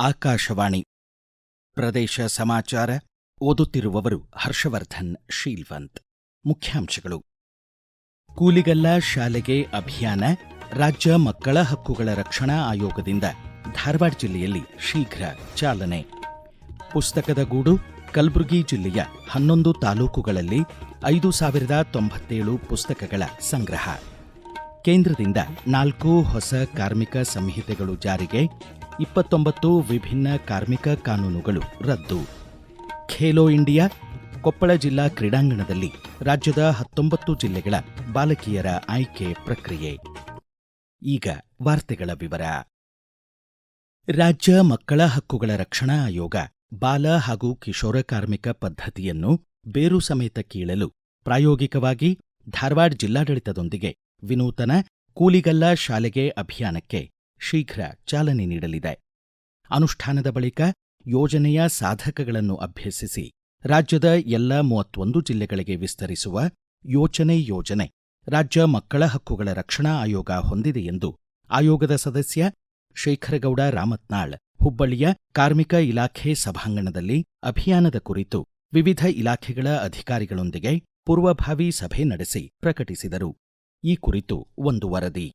ಆಕಾಶವಾಣಿ. ಪ್ರದೇಶ ಸಮಾಚಾರ ಓದುತ್ತಿರುವವರು ಹರ್ಷವರ್ಧನ್, ಶೀಲ್ವಂತ್. ಮುಖ್ಯಾಂಶಗಳು. ಕೂಲಿಗಲ್ಲ ಶಾಲೆಗೆ ಅಭಿಯಾನ, ರಾಜ್ಯ ಮಕ್ಕಳ ಹಕ್ಕುಗಳ ರಕ್ಷಣಾ ಆಯೋಗದಿಂದ ಧಾರವಾಡ ಜಿಲ್ಲೆಯಲ್ಲಿ ಶೀಘ್ರ ಚಾಲನೆ. ಪುಸ್ತಕದ ಗೂಡು, ಕಲಬುರಗಿ ಜಿಲ್ಲೆಯ ಹನ್ನೊಂದು ತಾಲೂಕುಗಳಲ್ಲಿ ಐದು ಸಾವಿರದ ತೊಂಬತ್ತೇಳು ಪುಸ್ತಕಗಳ ಸಂಗ್ರಹ. ಕೇಂದ್ರದಿಂದ ನಾಲ್ಕು ಹೊಸ ಕಾರ್ಮಿಕ ಸಂಹಿತೆಗಳು ಜಾರಿಗೆ ಇಪ್ಪತ್ತೊಂಬತ್ತು ವಿಭಿನ್ನ ಕಾರ್ಮಿಕ ಕಾನೂನುಗಳು ರದ್ದು. ಖೇಲೋ ಇಂಡಿಯಾ, ಕೊಪ್ಪಳ ಜಿಲ್ಲಾ ಕ್ರೀಡಾಂಗಣದಲ್ಲಿ ರಾಜ್ಯದ ಹತ್ತೊಂಬತ್ತು ಜಿಲ್ಲೆಗಳ ಬಾಲಕಿಯರ ಆಯ್ಕೆ ಪ್ರಕ್ರಿಯೆ. ಈಗ ವಾರ್ತೆಗಳ ವಿವರ. ರಾಜ್ಯ ಮಕ್ಕಳ ಹಕ್ಕುಗಳ ರಕ್ಷಣಾ ಆಯೋಗ ಬಾಲ ಹಾಗೂ ಕಿಶೋರ ಕಾರ್ಮಿಕ ಪದ್ಧತಿಯನ್ನು ಬೇರು ಸಮೇತ ಕೀಳಲು ಪ್ರಾಯೋಗಿಕವಾಗಿ ಧಾರವಾಡ ಜಿಲ್ಲಾಡಳಿತದೊಂದಿಗೆ ವಿನೂತನ ಕೂಲಿಗಲ್ಲ ಶಾಲೆಗೆ ಅಭಿಯಾನಕ್ಕೆ ಶೀಘ್ರ ಚಾಲನೆ ನೀಡಲಿದೆ. ಅನುಷ್ಠಾನದ ಬಳಿಕ ಯೋಜನೆಯ ಸಾಧಕಗಳನ್ನು ಅಭ್ಯಸಿಸಿ ರಾಜ್ಯದ ಎಲ್ಲ ಮೂವತ್ತೊಂದು ಜಿಲ್ಲೆಗಳಿಗೆ ವಿಸ್ತರಿಸುವ ಯೋಚನೆ ಯೋಜನೆ ರಾಜ್ಯ ಮಕ್ಕಳ ಹಕ್ಕುಗಳ ರಕ್ಷಣಾ ಆಯೋಗ ಹೊಂದಿದೆ ಎಂದು ಆಯೋಗದ ಸದಸ್ಯ ಶೇಖರಗೌಡ ರಾಮತ್ನಾಳ್, ಹುಬ್ಬಳ್ಳಿಯ ಕಾರ್ಮಿಕ ಇಲಾಖೆ ಸಭಾಂಗಣದಲ್ಲಿ ಅಭಿಯಾನದ ಕುರಿತು ವಿವಿಧ ಇಲಾಖೆಗಳ ಅಧಿಕಾರಿಗಳೊಂದಿಗೆ ಪೂರ್ವಭಾವಿ ಸಭೆ ನಡೆಸಿ ಪ್ರಕಟಿಸಿದರು. ಈ ಕುರಿತು ಒಂದು ವರದಿ.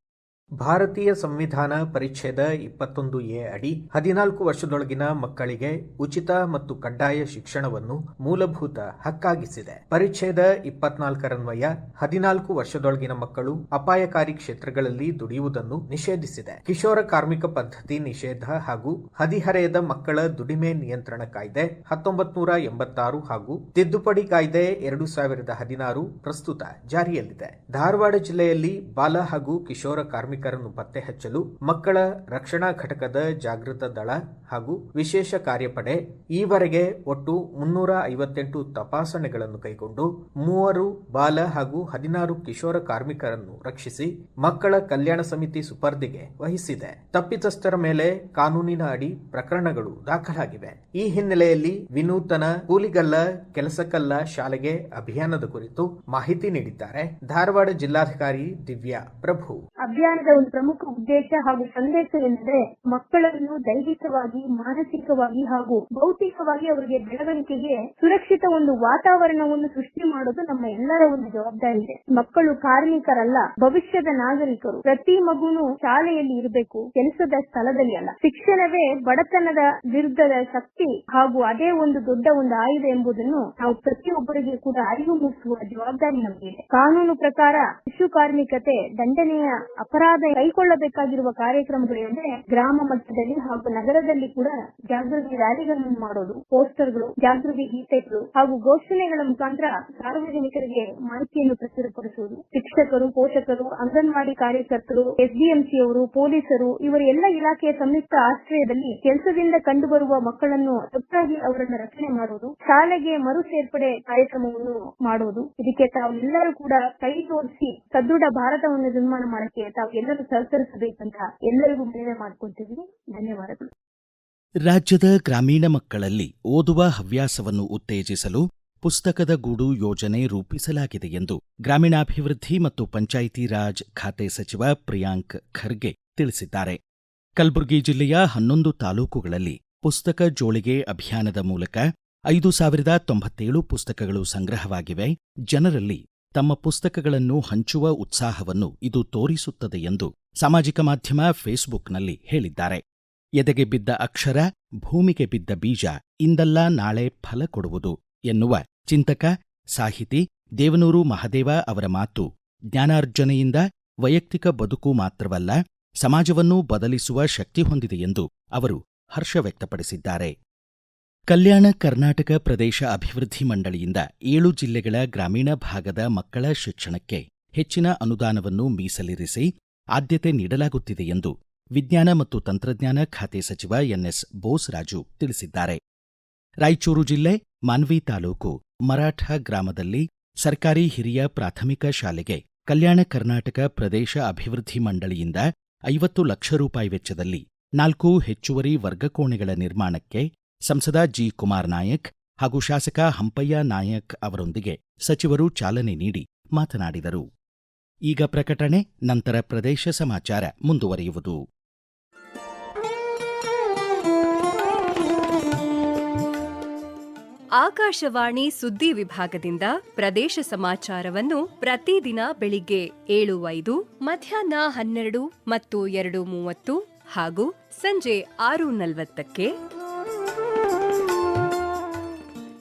ಭಾರತೀಯ ಸಂವಿಧಾನ ಪರಿಚ್ಛೇದ ಇಪ್ಪತ್ತೊಂದು ಎ ಅಡಿ ಹದಿನಾಲ್ಕು ವರ್ಷದೊಳಗಿನ ಮಕ್ಕಳಿಗೆ ಉಚಿತ ಮತ್ತು ಕಡ್ಡಾಯ ಶಿಕ್ಷಣವನ್ನು ಮೂಲಭೂತ ಹಕ್ಕಾಗಿಸಿದೆ. ಪರಿಚ್ಛೇದ ಇಪ್ಪತ್ನಾಲ್ಕರನ್ವಯ ಹದಿನಾಲ್ಕು ವರ್ಷದೊಳಗಿನ ಮಕ್ಕಳು ಅಪಾಯಕಾರಿ ಕ್ಷೇತ್ರಗಳಲ್ಲಿ ದುಡಿಯುವುದನ್ನು ನಿಷೇಧಿಸಿದೆ. ಕಿಶೋರ ಕಾರ್ಮಿಕ ಪದ್ಧತಿ ನಿಷೇಧ ಹಾಗೂ ಹದಿಹರೆಯದ ಮಕ್ಕಳ ದುಡಿಮೆ ನಿಯಂತ್ರಣ ಕಾಯ್ದೆ ಹತ್ತೊಂಬತ್ ನೂರ ಎಂಬತ್ತಾರು ಹಾಗೂ ತಿದ್ದುಪಡಿ ಕಾಯ್ದೆ ಎರಡು ಸಾವಿರದ ಹದಿನಾರು ಪ್ರಸ್ತುತ ಜಾರಿಯಲ್ಲಿದೆ. ಧಾರವಾಡ ಜಿಲ್ಲೆಯಲ್ಲಿ ಬಾಲ ಹಾಗೂ ಕಿಶೋರ ಕಾರ್ಮಿಕರನ್ನು ಪತ್ತೆ ಹಚ್ಚಲು ಮಕ್ಕಳ ರಕ್ಷಣಾ ಘಟಕದ ಜಾಗೃತ ದಳ ಹಾಗೂ ವಿಶೇಷ ಕಾರ್ಯಪಡೆ ಈವರೆಗೆ ಒಟ್ಟು ಮುನ್ನೂರ ಐವತ್ತೆಂಟು ತಪಾಸಣೆಗಳನ್ನು ಕೈಗೊಂಡು ಮೂವರು ಬಾಲ ಹಾಗೂ ಹದಿನಾರು ಕಿಶೋರ ಕಾರ್ಮಿಕರನ್ನು ರಕ್ಷಿಸಿ ಮಕ್ಕಳ ಕಲ್ಯಾಣ ಸಮಿತಿ ಸುಪರ್ದಿಗೆ ವಹಿಸಿದೆ. ತಪ್ಪಿತಸ್ಥರ ಮೇಲೆ ಕಾನೂನಿನ ಅಡಿ ಪ್ರಕರಣಗಳು ದಾಖಲಾಗಿವೆ. ಈ ಹಿನ್ನೆಲೆಯಲ್ಲಿ ವಿನೂತನ ಕೂಲಿಗಲ್ಲ ಕೆಲಸಕಲ್ಲ ಶಾಲೆಗೆ ಅಭಿಯಾನದ ಕುರಿತು ಮಾಹಿತಿ ನೀಡಿದ್ದಾರೆ. ಧಾರವಾಡ ಜಿಲ್ಲಾಧಿಕಾರಿ ದಿವ್ಯಾ ಪ್ರಭು. ಅಭಿಯಾನದ ಒಂದು ಪ್ರಮುಖ ಉದ್ದೇಶ ಹಾಗೂ ಸಂದೇಶವೆಂದರೆ ಮಕ್ಕಳನ್ನು ದೈಹಿಕವಾಗಿ, ಮಾನಸಿಕವಾಗಿ ಹಾಗೂ ಭೌತಿಕವಾಗಿ ಅವರಿಗೆ ಬೆಳವಣಿಗೆಗೆ ಸುರಕ್ಷಿತ ಒಂದು ವಾತಾವರಣವನ್ನು ಸೃಷ್ಟಿ ಮಾಡೋದು ನಮ್ಮ ಎಲ್ಲರ ಒಂದು ಜವಾಬ್ದಾರಿ ಇದೆ. ಮಕ್ಕಳು ಕಾರ್ಮಿಕರಲ್ಲ, ಭವಿಷ್ಯದ ನಾಗರಿಕರು. ಪ್ರತಿ ಮಗುನು ಶಾಲೆಯಲ್ಲಿ ಇರಬೇಕು, ಕೆಲಸದ ಸ್ಥಳದಲ್ಲಿ ಅಲ್ಲ. ಶಿಕ್ಷಣವೇ ಬಡತನದ ವಿರುದ್ಧದ ಶಕ್ತಿ ಹಾಗೂ ಅದೇ ಒಂದು ದೊಡ್ಡ ಒಂದು ಆಯುಧ ಎಂಬುದನ್ನು ನಾವು ಪ್ರತಿಯೊಬ್ಬರಿಗೆ ಕೂಡ ಅರಿವು ಮೂಡಿಸುವ ಜವಾಬ್ದಾರಿ ನಮಗಿದೆ. ಕಾನೂನು ಪ್ರಕಾರ ಶಿಶು ಕಾರ್ಮಿಕತೆ ದಂಡನೆಯ ಅಪರಾಧ ಕೈಗೊಳ್ಳಬೇಕಾಗಿರುವ ಕಾರ್ಯಕ್ರಮಗಳೆಂದರೆ ಗ್ರಾಮ ಮಟ್ಟದಲ್ಲಿ ಹಾಗೂ ನಗರದಲ್ಲಿ ಕೂಡ ಜಾಗೃತಿ ರ್ಯಾಲಿಗಳನ್ನು ಮಾಡೋದು, ಪೋಸ್ಟರ್ಗಳು, ಜಾಗೃತಿ ಗೀತೆಗಳು ಹಾಗೂ ಘೋಷಣೆಗಳ ಮುಖಾಂತರ ಸಾರ್ವಜನಿಕರಿಗೆ ಮಾಹಿತಿಯನ್ನು ಪ್ರಚುರಪಡಿಸುವುದು ಶಿಕ್ಷಕರು, ಪೋಷಕರು, ಅಂಗನವಾಡಿ ಕಾರ್ಯಕರ್ತರು, ಎಸ್ಡಿಎಂಸಿಯವರು, ಪೊಲೀಸರು ಇವರ ಎಲ್ಲ ಇಲಾಖೆಯ ಸಂಯುಕ್ತ ಆಶ್ರಯದಲ್ಲಿ ಕೆಲಸದಿಂದ ಕಂಡುಬರುವ ಮಕ್ಕಳನ್ನು ತಪ್ಪಾಗಿ ಅವರನ್ನು ರಕ್ಷಣೆ ಮಾಡುವುದು, ಶಾಲೆಗೆ ಮರು ಸೇರ್ಪಡೆ ಕಾರ್ಯಕ್ರಮವನ್ನು ಮಾಡುವುದು. ಇದಕ್ಕೆ ತಾವೆಲ್ಲರೂ ಕೂಡ ಕೈ ಜೋಡಿಸಿ ಸದೃಢ ಭಾರತವನ್ನು ನಿರ್ಮಾಣ ಮಾಡಕ್ಕೆ ತಾವು ಎಲ್ಲರೂ ಸಹಕರಿಸಬೇಕಂತ ಎಲ್ಲರಿಗೂ ಮನವಿ ಧನ್ಯವಾದಗಳು. ರಾಜ್ಯದ ಗ್ರಾಮೀಣ ಮಕ್ಕಳಲ್ಲಿ ಓದುವ ಹವ್ಯಾಸವನ್ನು ಉತ್ತೇಜಿಸಲು ಪುಸ್ತಕದ ಗೂಡು ಯೋಜನೆ ರೂಪಿಸಲಾಗಿದೆ ಎಂದು ಗ್ರಾಮೀಣಾಭಿವೃದ್ಧಿ ಮತ್ತು ಪಂಚಾಯಿತಿ ರಾಜ್ ಖಾತೆ ಸಚಿವ ಪ್ರಿಯಾಂಕ್ ಖರ್ಗೆ ತಿಳಿಸಿದ್ದಾರೆ. ಕಲಬುರಗಿ ಜಿಲ್ಲೆಯ ಹನ್ನೊಂದು ತಾಲೂಕುಗಳಲ್ಲಿ ಪುಸ್ತಕ ಜೋಳಿಗೆ ಅಭಿಯಾನದ ಮೂಲಕ ಐದು ಸಾವಿರದ ತೊಂಬತ್ತೇಳು ಪುಸ್ತಕಗಳು ಸಂಗ್ರಹವಾಗಿವೆ. ಜನರಲ್ಲಿ ತಮ್ಮ ಪುಸ್ತಕಗಳನ್ನು ಹಂಚುವ ಉತ್ಸಾಹವನ್ನು ಇದು ತೋರಿಸುತ್ತದೆ ಎಂದು ಸಾಮಾಜಿಕ ಮಾಧ್ಯಮ ಫೇಸ್ಬುಕ್ನಲ್ಲಿ ಹೇಳಿದ್ದಾರೆ. ಎದೆಗೆ ಬಿದ್ದ ಅಕ್ಷರ, ಭೂಮಿಗೆ ಬಿದ್ದ ಬೀಜ, ಇಂದಲ್ಲ ನಾಳೆ ಫಲ ಕೊಡುವುದು ಎನ್ನುವ ಚಿಂತಕ, ಸಾಹಿತಿ ದೇವನೂರು ಮಹದೇವ ಅವರ ಮಾತು ಜ್ಞಾನಾರ್ಜನೆಯಿಂದ ವೈಯಕ್ತಿಕ ಬದುಕು ಮಾತ್ರವಲ್ಲ, ಸಮಾಜವನ್ನೂ ಬದಲಿಸುವ ಶಕ್ತಿ ಹೊಂದಿದೆ ಎಂದು ಅವರು ಹರ್ಷ ವ್ಯಕ್ತಪಡಿಸಿದ್ದಾರೆ. ಕಲ್ಯಾಣ ಕರ್ನಾಟಕ ಪ್ರದೇಶ ಅಭಿವೃದ್ಧಿ ಮಂಡಳಿಯಿಂದ ಏಳು ಜಿಲ್ಲೆಗಳ ಗ್ರಾಮೀಣ ಭಾಗದ ಮಕ್ಕಳ ಶಿಕ್ಷಣಕ್ಕೆ ಹೆಚ್ಚಿನ ಅನುದಾನವನ್ನು ಮೀಸಲಿರಿಸಿ ಆದ್ಯತೆ ನೀಡಲಾಗುತ್ತಿದೆ ಎಂದು ವಿಜ್ಞಾನ ಮತ್ತು ತಂತ್ರಜ್ಞಾನ ಖಾತೆ ಸಚಿವ ಎನ್ಎಸ್ ಬೋಸ್ರಾಜು ತಿಳಿಸಿದ್ದಾರೆ. ರಾಯಚೂರು ಜಿಲ್ಲೆ ಮಾನ್ವಿ ತಾಲೂಕು ಮರಾಠ ಗ್ರಾಮದಲ್ಲಿ ಸರ್ಕಾರಿ ಹಿರಿಯ ಪ್ರಾಥಮಿಕ ಶಾಲೆಗೆ ಕಲ್ಯಾಣ ಕರ್ನಾಟಕ ಪ್ರದೇಶ ಅಭಿವೃದ್ಧಿ ಮಂಡಳಿಯಿಂದ ಐವತ್ತು ಲಕ್ಷ ರೂಪಾಯಿ ವೆಚ್ಚದಲ್ಲಿ ನಾಲ್ಕು ಹೆಚ್ಚುವರಿ ವರ್ಗಕೋಣೆಗಳ ನಿರ್ಮಾಣಕ್ಕೆ ಸಂಸದ ಜಿ ಕುಮಾರ್ ನಾಯಕ್ ಹಾಗೂ ಶಾಸಕ ಹಂಪಯ್ಯ ನಾಯಕ್ ಅವರೊಂದಿಗೆ ಸಚಿವರು ಚಾಲನೆ ನೀಡಿ ಮಾತನಾಡಿದರು. ಈಗ ಪ್ರಕಟಣೆ, ನಂತರ ಪ್ರದೇಶ ಸಮಾಚಾರ ಮುಂದುವರಿಯುವುದು. ಆಕಾಶವಾಣಿ ಸುದ್ದಿ ವಿಭಾಗದಿಂದ ಪ್ರದೇಶ ಸಮಾಚಾರವನ್ನು ಪ್ರತಿದಿನ ಬೆಳಿಗ್ಗೆ ಏಳು ಐದು ಮಧ್ಯಾಹ್ನ ಹನ್ನೆರಡು ಮತ್ತು ಎರಡು ಮೂವತ್ತು ಹಾಗೂ ಸಂಜೆ ಆರು ನಲವತ್ತಕ್ಕೆ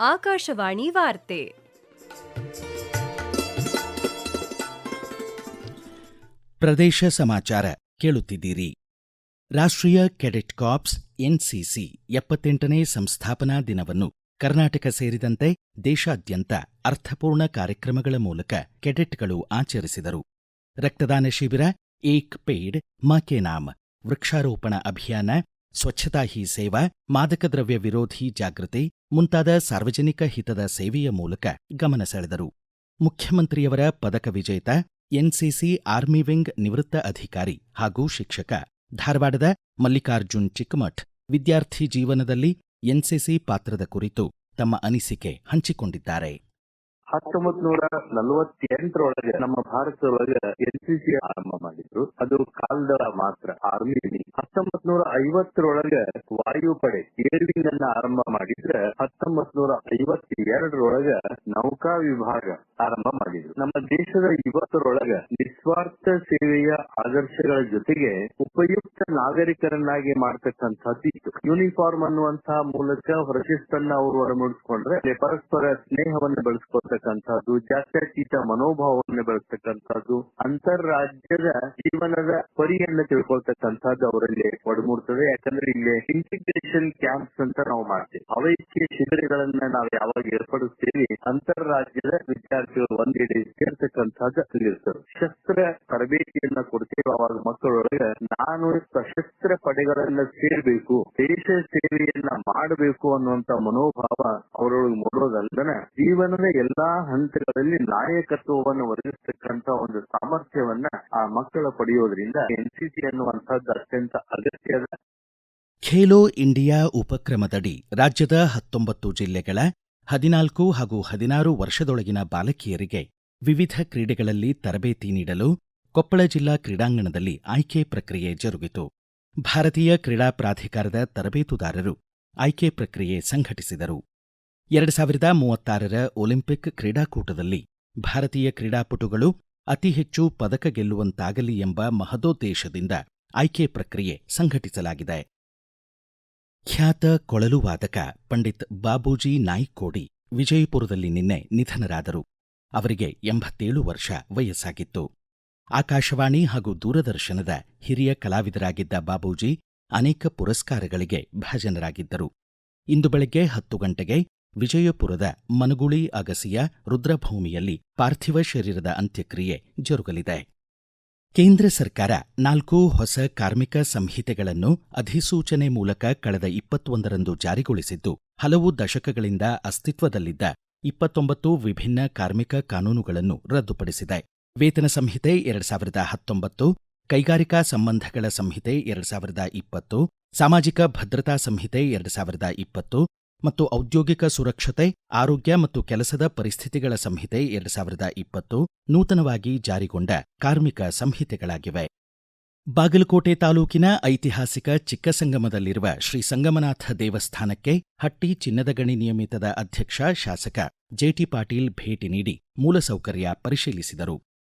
ಆಕಾಶವಾಣಿ ವಾರ್ತೆ. ಪ್ರದೇಶ ಸಮಾಚಾರ ಕೇಳುತ್ತಿದ್ದೀರಿ. ರಾಷ್ಟ್ರೀಯ ಕೆಡೆಟ್ ಕಾಪ್ಸ್ ಎನ್ಸಿಸಿ ಎಪ್ಪತ್ತೆಂಟನೇ ಸಂಸ್ಥಾಪನಾ ದಿನವನ್ನು ಕರ್ನಾಟಕ ಸೇರಿದಂತೆ ದೇಶಾದ್ಯಂತ ಅರ್ಥಪೂರ್ಣ ಕಾರ್ಯಕ್ರಮಗಳ ಮೂಲಕ ಕೆಡೆಟ್ಗಳು ಆಚರಿಸಿದರು. ರಕ್ತದಾನ ಶಿಬಿರ, ಏಕ್ ಪೇಡ್ ಮಾ ಕೆ ನಾಮ್, ವೃಕ್ಷಾರೋಪಣ ಅಭಿಯಾನ, ಸ್ವಚ್ಛತಾ ಹಿ ಸೇವಾ, ಮಾದಕ ದ್ರವ್ಯ ವಿರೋಧಿ ಜಾಗೃತಿ ಮುಂತಾದ ಸಾರ್ವಜನಿಕ ಹಿತದ ಸೇವೆಯ ಮೂಲಕ ಗಮನ ಸೆಳೆದರು. ಮುಖ್ಯಮಂತ್ರಿಯವರ ಪದಕ ವಿಜೇತ, ಎನ್ಸಿಸಿ ಆರ್ಮಿ ವಿಂಗ್ ನಿವೃತ್ತ ಅಧಿಕಾರಿ ಹಾಗೂ ಶಿಕ್ಷಕ ಧಾರವಾಡದ ಮಲ್ಲಿಕಾರ್ಜುನ್ ಚಿಕ್ಕಮಠ್ ವಿದ್ಯಾರ್ಥಿ ಜೀವನದಲ್ಲಿ ಎನ್ಸಿಸಿ ಪಾತ್ರದ ಕುರಿತು ತಮ್ಮ ಅನಿಸಿಕೆ ಹಂಚಿಕೊಂಡಿದ್ದಾರೆ. ಹತ್ತೊಂಬತ್ ನೂರ ನಲವತ್ತೆಂಟರೊಳಗೆ ನಮ್ಮ ಭಾರತದೊಳಗೆ ಎನ್ ಸಿ ಸಿ ಆರಂಭ ಮಾಡಿದ್ರು. ಅದು ಕಾಲದ ಮಾತ್ರ ಆರ್ಮಿ ಹತ್ತೊಂಬತ್ ನೂರ ಐವತ್ತರೊಳಗೆ ವಾಯುಪಡೆ ಏರ್ವಿಂಗ್ ಅನ್ನ ಆರಂಭ ಮಾಡಿದ್ರೆ ಹತ್ತೊಂಬತ್ ನೂರ ಐವತ್ತೆರಡರೊಳಗೆ ನೌಕಾ ವಿಭಾಗ ಆರಂಭ ಮಾಡಿದ್ರು. ನಮ್ಮ ದೇಶದ ಯುವಕರೊಳಗ ನಿಸ್ವಾರ್ಥ ಸೇವೆಯ ಆದರ್ಶಗಳ ಜೊತೆಗೆ ಉಪಯುಕ್ತ ನಾಗರಿಕರನ್ನಾಗಿ ಮಾಡ್ತಕ್ಕಂಥದ್ದು ಇತ್ತು ಯೂನಿಫಾರ್ಮ್ ಅನ್ನುವಂತಹ ಮೂಲಕ ಹೊರಶಿಸ್ತನ್ನ ಅವರು ಒಳಮೂಡಿಸ್ಕೊಂಡ್ರೆ ಪರಸ್ಪರ ಸ್ನೇಹವನ್ನು ಬೆಳೆಸ್ಕೊಳ್ತಕ್ಕಂಥದ್ದು ಜಾತ್ಯತೀತ ಮನೋಭಾವವನ್ನು ಬೆಳೆಸ್ತಕ್ಕಂಥದ್ದು ಅಂತಾರಾಜ್ಯದ ಜೀವನದ ಪರಿಯನ್ನು ತಿಳ್ಕೊಳ್ತಕ್ಕಂಥದ್ದು ಅವರಲ್ಲಿ ಒಡಮೂಡ್ತದೆ. ಯಾಕಂದ್ರೆ ಇಲ್ಲಿ ಇಂಟಿಗ್ರೇಷನ್ ಕ್ಯಾಂಪ್ಸ್ ಅಂತ ನಾವು ಮಾಡ್ತೇವೆ. ಅವೈಕ್ಯ ಶಿಬಿರಗಳನ್ನ ನಾವು ಯಾವಾಗ ಏರ್ಪಡಿಸ್ತೀವಿ ಅಂತಾರಾಜ್ಯದ ವಿದ್ಯಾರ್ಥಿಗಳು ಒಂದೆಡೆ ಸೇರ್ತಕ್ಕಂಥದ್ದು ಅಲ್ಲಿರ್ತದೆ. ಶಸ್ತ್ರ ತರಬೇತಿಯನ್ನ ಕೊಡ್ತೇವೆ ಅವಾಗ ಮಕ್ಕಳೊಳಗೆ. ನಾನು ಸಶಸ್ತ್ರ ಪಡೆಗಳನ್ನ ಸೇರ್ಬೇಕು, ದೇಶ ಸೇವೆಯನ್ನ ಮಾಡಬೇಕು ಅನ್ನುವಂತ ಮನೋಭಾವ ಅವರೊಳಗೆ ಮೂಡೋದಲ್ದನ ಜೀವನದ ಎಲ್ಲಾ ಹಂತಗಳಲ್ಲಿ ನಾಯಕತ್ವವನ್ನು ಒದಗಿಸತಕ್ಕಂತ ಒಂದು ಸಾಮರ್ಥ್ಯವನ್ನ ಆ ಮಕ್ಕಳು ಪಡೆಯೋದ್ರಿಂದ ಎನ್ಸಿಸಿ ಅನ್ನುವಂತಹದ್ದು ಅತ್ಯಂತ ಅಗತ್ಯದ. ಖೇಲೋ ಇಂಡಿಯಾ ಉಪಕ್ರಮದಡಿ ರಾಜ್ಯದ ಹತ್ತೊಂಬತ್ತು ಜಿಲ್ಲೆಗಳ ಹದಿನಾಲ್ಕು ಹಾಗೂ ಹದಿನಾರು ವರ್ಷದೊಳಗಿನ ಬಾಲಕಿಯರಿಗೆ ವಿವಿಧ ಕ್ರೀಡೆಗಳಲ್ಲಿ ತರಬೇತಿ ನೀಡಲು ಕೊಪ್ಪಳ ಜಿಲ್ಲಾ ಕ್ರೀಡಾಂಗಣದಲ್ಲಿ ಆಯ್ಕೆ ಪ್ರಕ್ರಿಯೆ ಜರುಗಿತು. ಭಾರತೀಯ ಕ್ರೀಡಾ ಪ್ರಾಧಿಕಾರದ ತರಬೇತುದಾರರು ಆಯ್ಕೆ ಪ್ರಕ್ರಿಯೆ ಸಂಘಟಿಸಿದರು. ಎರಡು ಸಾವಿರದ ಮೂವತ್ತಾರರ ಒಲಿಂಪಿಕ್ ಕ್ರೀಡಾಕೂಟದಲ್ಲಿ ಭಾರತೀಯ ಕ್ರೀಡಾಪಟುಗಳು ಅತಿ ಹೆಚ್ಚು ಪದಕ ಗೆಲ್ಲುವಂತಾಗಲಿ ಎಂಬ ಮಹದೋದ್ದೇಶದಿಂದ ಆಯ್ಕೆ ಪ್ರಕ್ರಿಯೆ ಸಂಘಟಿಸಲಾಗಿದೆ. ಖ್ಯಾತ ಕೊಳಲು ವಾದಕ ಪಂಡಿತ್ ಬಾಬೂಜಿ ನಾಯ್ಕೋಡಿ ವಿಜಯಪುರದಲ್ಲಿ ನಿನ್ನೆ ನಿಧನರಾದರು. ಅವರಿಗೆ ಎಂಬತ್ತೇಳು ವರ್ಷ ವಯಸ್ಸಾಗಿತ್ತು. ಆಕಾಶವಾಣಿ ಹಾಗೂ ದೂರದರ್ಶನದ ಹಿರಿಯ ಕಲಾವಿದರಾಗಿದ್ದ ಬಾಬೂಜಿ ಅನೇಕ ಪುರಸ್ಕಾರಗಳಿಗೆ ಭಾಜನರಾಗಿದ್ದರು. ಇಂದು ಬೆಳಗ್ಗೆ ಹತ್ತು ಗಂಟೆಗೆ ವಿಜಯಪುರದ ಮನಗುಳಿ ಅಗಸಿಯ ರುದ್ರಭೂಮಿಯಲ್ಲಿ ಪಾರ್ಥಿವ ಶರೀರದ ಅಂತ್ಯಕ್ರಿಯೆ ಜರುಗಲಿದೆ. ಕೇಂದ್ರ ಸರ್ಕಾರ ನಾಲ್ಕು ಹೊಸ ಕಾರ್ಮಿಕ ಸಂಹಿತೆಗಳನ್ನು ಅಧಿಸೂಚನೆ ಮೂಲಕ ಕಳೆದ ಇಪ್ಪತ್ತೊಂದರಂದು ಜಾರಿಗೊಳಿಸಿದ್ದು, ಹಲವು ದಶಕಗಳಿಂದ ಅಸ್ತಿತ್ವದಲ್ಲಿದ್ದ ಇಪ್ಪತ್ತೊಂಬತ್ತು ವಿಭಿನ್ನ ಕಾರ್ಮಿಕ ಕಾನೂನುಗಳನ್ನು ರದ್ದುಪಡಿಸಿದೆ. ವೇತನ ಸಂಹಿತೆ ಎರಡ್ ಸಾವಿರದ ಹತ್ತೊಂಬತ್ತು, ಕೈಗಾರಿಕಾ ಸಂಬಂಧಗಳ ಸಂಹಿತೆ ಎರಡ್ ಸಾವಿರದ ಇಪ್ಪತ್ತು, ಸಾಮಾಜಿಕ ಭದ್ರತಾ ಸಂಹಿತೆ ಎರಡ್ ಸಾವಿರದ ಇಪ್ಪತ್ತು ಮತ್ತು ಔದ್ಯೋಗಿಕ ಸುರಕ್ಷತೆ, ಆರೋಗ್ಯ ಮತ್ತು ಕೆಲಸದ ಪರಿಸ್ಥಿತಿಗಳ ಸಂಹಿತೆ ಎರಡು ಸಾವಿರದ ಇಪ್ಪತ್ತು ನೂತನವಾಗಿ ಜಾರಿಗೊಂಡ ಕಾರ್ಮಿಕ ಸಂಹಿತೆಗಳಾಗಿವೆ. ಬಾಗಲಕೋಟೆ ತಾಲೂಕಿನ ಐತಿಹಾಸಿಕ ಚಿಕ್ಕಸಂಗಮದಲ್ಲಿರುವ ಶ್ರೀ ಸಂಗಮನಾಥ ದೇವಸ್ಥಾನಕ್ಕೆ ಹಟ್ಟಿ ಚಿನ್ನದ ಗಣಿ ನಿಯಮಿತದ ಅಧ್ಯಕ್ಷ ಶಾಸಕ ಜೆಟಿ ಪಾಟೀಲ್ ಭೇಟಿ ನೀಡಿ ಮೂಲಸೌಕರ್ಯ ಪರಿಶೀಲಿಸಿದರು.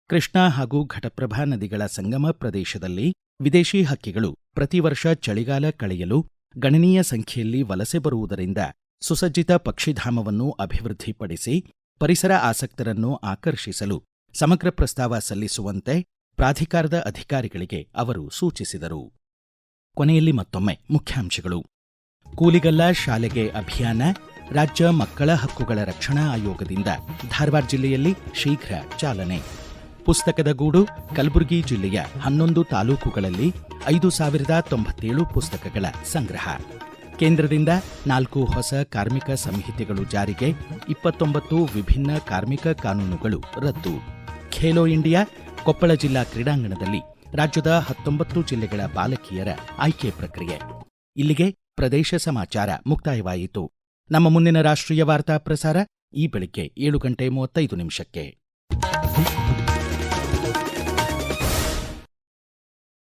ಕೃಷ್ಣಾ ಹಾಗೂ ಘಟಪ್ರಭಾ ನದಿಗಳ ಸಂಗಮ ಪ್ರದೇಶದಲ್ಲಿ ವಿದೇಶಿ ಹಕ್ಕಿಗಳು ಪ್ರತಿ ವರ್ಷ ಚಳಿಗಾಲ ಕಳೆಯಲು ಗಣನೀಯ ಸಂಖ್ಯೆಯಲ್ಲಿ ವಲಸೆ ಬರುವುದರಿಂದ ಸುಸಜ್ಜಿತ ಪಕ್ಷಿಧಾಮವನ್ನು ಅಭಿವೃದ್ಧಿಪಡಿಸಿ ಪರಿಸರ ಆಸಕ್ತರನ್ನು ಆಕರ್ಷಿಸಲು ಸಮಗ್ರ ಪ್ರಸ್ತಾವ ಸಲ್ಲಿಸುವಂತೆ ಪ್ರಾಧಿಕಾರದ ಅಧಿಕಾರಿಗಳಿಗೆ ಅವರು ಸೂಚಿಸಿದರು. ಕೊನೆಯಲ್ಲಿ ಮತ್ತೊಮ್ಮೆ ಮುಖ್ಯಾಂಶಗಳು. ಕೂಲಿಗಲ್ಲ ಶಾಲೆಗೆ ಅಭಿಯಾನ, ರಾಜ್ಯ ಮಕ್ಕಳ ಹಕ್ಕುಗಳ ರಕ್ಷಣಾ ಆಯೋಗದಿಂದ ಧಾರವಾಡ ಜಿಲ್ಲೆಯಲ್ಲಿ ಶೀಘ್ರ ಚಾಲನೆ. ಪುಸ್ತಕದ ಗೂಡು ಕಲಬುರಗಿ ಜಿಲ್ಲೆಯ ಹನ್ನೊಂದು ತಾಲೂಕುಗಳಲ್ಲಿ ಐದು ಸಾವಿರದ ತೊಂಬತ್ತೇಳು ಪುಸ್ತಕಗಳ ಸಂಗ್ರಹ. ಕೇಂದ್ರದಿಂದ ನಾಲ್ಕು ಹೊಸ ಕಾರ್ಮಿಕ ಸಂಹಿತೆಗಳು ಜಾರಿಗೆ, ಇಪ್ಪತ್ತೊಂಬತ್ತು ವಿಭಿನ್ನ ಕಾರ್ಮಿಕ ಕಾನೂನುಗಳು ರದ್ದು. ಖೇಲೋ ಇಂಡಿಯಾ, ಕೊಪ್ಪಳ ಜಿಲ್ಲಾ ಕ್ರೀಡಾಂಗಣದಲ್ಲಿ ರಾಜ್ಯದ ಹತ್ತೊಂಬತ್ತು ಜಿಲ್ಲೆಗಳ ಬಾಲಕಿಯರ ಆಯ್ಕೆ ಪ್ರಕ್ರಿಯೆ. ಇಲ್ಲಿಗೆ ಪ್ರದೇಶ ಸಮಾಚಾರ ಮುಕ್ತಾಯವಾಯಿತು. ನಮ್ಮ ಮುಂದಿನ ರಾಷ್ಟ್ರೀಯ ವಾರ್ತಾ ಪ್ರಸಾರ ಈ ಬೆಳಿಗ್ಗೆ ಏಳು ಗಂಟೆ ಮೂವತ್ತೈದು ನಿಮಿಷಕ್ಕೆ.